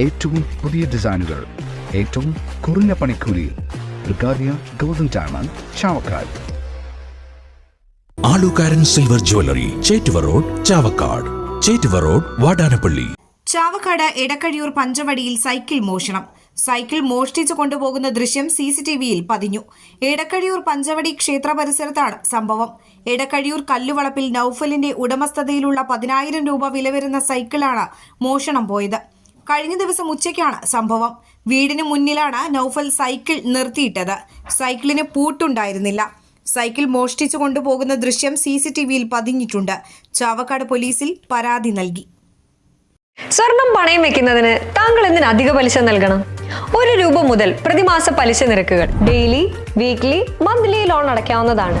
ഏറ്റവും പുതിയ ഡിസൈനുകൾ ഏറ്റവും കുറഞ്ഞ പണിക്കൂലി. ബ്രിഗാദിയ golden diamond Chavakkad. ആലുകാരൻ silver jewellery Chettuva road Chavakkad. Chettuva road Vadanappally. Chavakkad Edakkazhiyur പഞ്ചവടിയിൽ cycle മോഷണം. സൈക്കിൾ മോഷ്ടിച്ചു കൊണ്ടുപോകുന്ന ദൃശ്യം സി സി ടി വിയിൽ പതിഞ്ഞു. എടക്കഴിയൂർ പഞ്ചവടി ക്ഷേത്ര പരിസരത്താണ് സംഭവം. എടക്കഴിയൂർ കല്ലുവളപ്പിൽ നൌഫലിന്റെ ഉടമസ്ഥതയിലുള്ള പതിനായിരം രൂപ വില വരുന്ന സൈക്കിളാണ് മോഷണം പോയത്. കഴിഞ്ഞ ദിവസം ഉച്ചയ്ക്കാണ് സംഭവം. വീടിന് മുന്നിലാണ് നൌഫൽ സൈക്കിൾ നിർത്തിയിട്ടത്. സൈക്കിളിന് പൂട്ടുണ്ടായിരുന്നില്ല. സൈക്കിൾ മോഷ്ടിച്ചു കൊണ്ടുപോകുന്ന ദൃശ്യം സി സി ടി വിയിൽ പതിഞ്ഞിട്ടുണ്ട്. ചാവക്കാട് പോലീസിൽ പരാതി നൽകി. സ്വർണം പണയം വെക്കുന്നതിന് താങ്കൾ എന്തിന് അധിക പലിശ നൽകണം? ഒരു രൂപ മുതൽ പ്രതിമാസ പലിശ നിരക്കുകൾ ഡെയിലി വീക്ക്ലി മന്ത്ലി ലോൺ അടയ്ക്കാവുന്നതാണ്.